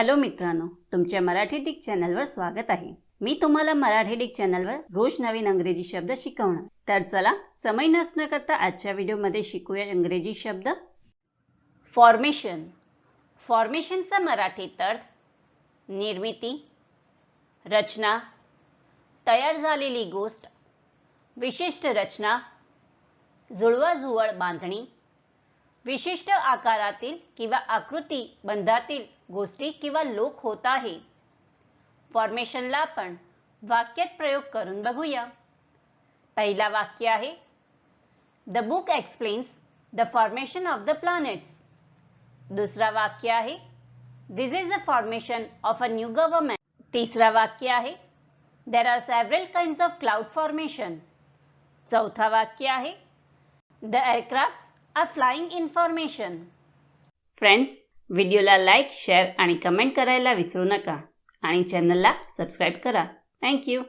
Hello मित्रांनो तुमच्या Marathi Dick चॅनलवर स्वागत आहे. मी तुम्हाला मराठी डिक चॅनलवर रोज नवीन अंग्रेजी शब्द शिकवणार. तर चला समय नसणं करता आजच्या व्हिडिओमध्ये शिकूया इंग्रजी शब्द. फॉर्मेशन फॉर्मेशनचा मराठीत अर्थ निर्मिती रचना तयार झालेली गोष्ट विशिष्ट रचना जुळवाजुळव बांधणी विशिष्ट आकारातील किंवा आकृती बंधातील गोष्टी किंवा लोक होत आहे. फॉर्मेशनला आपण वाक्यात प्रयोग करून बघूया. पहिला वाक्य आहे the book explains the formation of the planets दुसरा वाक्य आहे this is the formation of a new government तिसरा वाक्य आहे there are several kind of cloud formation चौथा वाक्य आहे the aircraft are flying information friends व्हिडिओला लाईक शेअर आणि कमेंट करायला विसरू नका. आणि चॅनलला सबस्क्राईब करा. थँक्यू